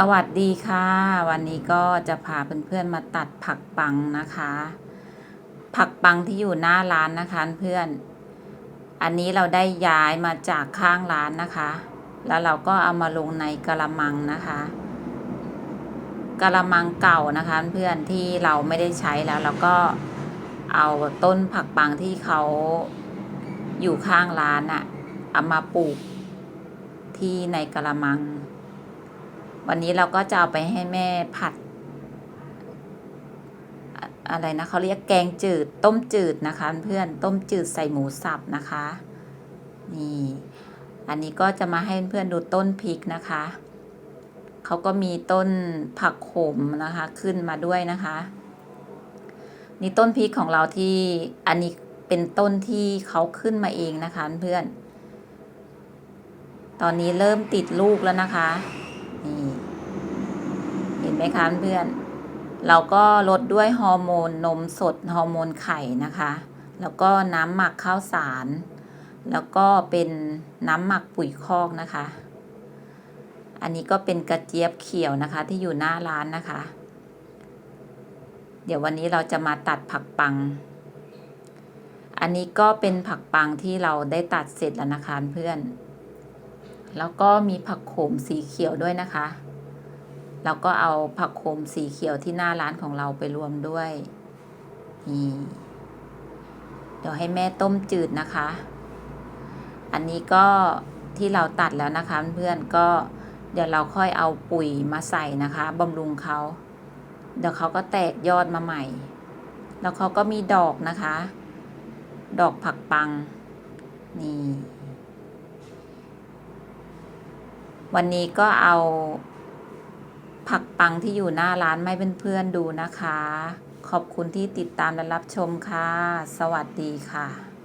สวัสดีค่ะ วันนี้ก็จะพาเพื่อนๆมาตัดผักปังนะคะ ผักปังที่อยู่หน้าร้านนะคะเพื่อน อันนี้เราได้ย้ายมาจากข้างร้านนะคะ แล้วเราก็เอามาลงในกระมังนะคะกระมังเก่านะคะเพื่อนที่เราไม่ได้ใช้แล้วเราก็เอาต้นผักปังที่เขาอยู่ข้างร้านอะเอามาปลูกที่ในกระมัง วันนี้เราก็จะเอาไปให้แม่ผัด อะไรนะเขาเรียกแกงจืดต้มจืดนะคะเพื่อนต้มจืดใส่หมูสับนะคะนี่อันนี้ก็จะมาให้เพื่อนดูต้นพริกนะคะเขาก็มีต้นผักโขมนะคะขึ้นมาด้วยนะคะนี่ต้นพริกของเราที่อันนี้เป็นต้นที่เขาขึ้นมาเองนะคะเพื่อน ตอนนี้เริ่มติดลูกแล้วนะคะ ไหมคะเพื่อนเราก็ลดด้วยฮอร์โมนนมสดฮอร์โมนไข่นะคะ แล้วก็น้ำหมักข้าวสาร แล้วก็เป็นน้ำหมักปุ๋ยคอกนะคะ อันนี้ก็เป็นกระเจี๊ยบเขียวนะคะที่อยู่หน้าร้านนะคะ เดี๋ยววันนี้เราจะมาตัดผักปัง อันนี้ก็เป็นผักปังที่เราได้ตัดเสร็จแล้วนะคะเพื่อน แล้วก็มีผักโขมสีเขียวด้วยนะคะ เราก็เอาผักโขมสีเขียวที่หน้าร้านของเราไปรวมด้วยนี่เดี๋ยวให้แม่ต้มจืดนะคะ อันนี้ก็ที่เราตัดแล้วนะคะเพื่อนก็เดี๋ยวเราค่อยเอาปุ๋ยมาใส่นะคะบำรุงเขา เดี๋ยวเขาก็แตกยอดมาใหม่ แล้วเขาก็มีดอกนะคะ ดอกผักปัง นี่ วันนี้ก็เอา ผักปังที่อยู่หน้าร้านไม่เพื่อนดูนะคะ ขอบคุณที่ติดตามและรับชมค่ะ สวัสดีค่ะ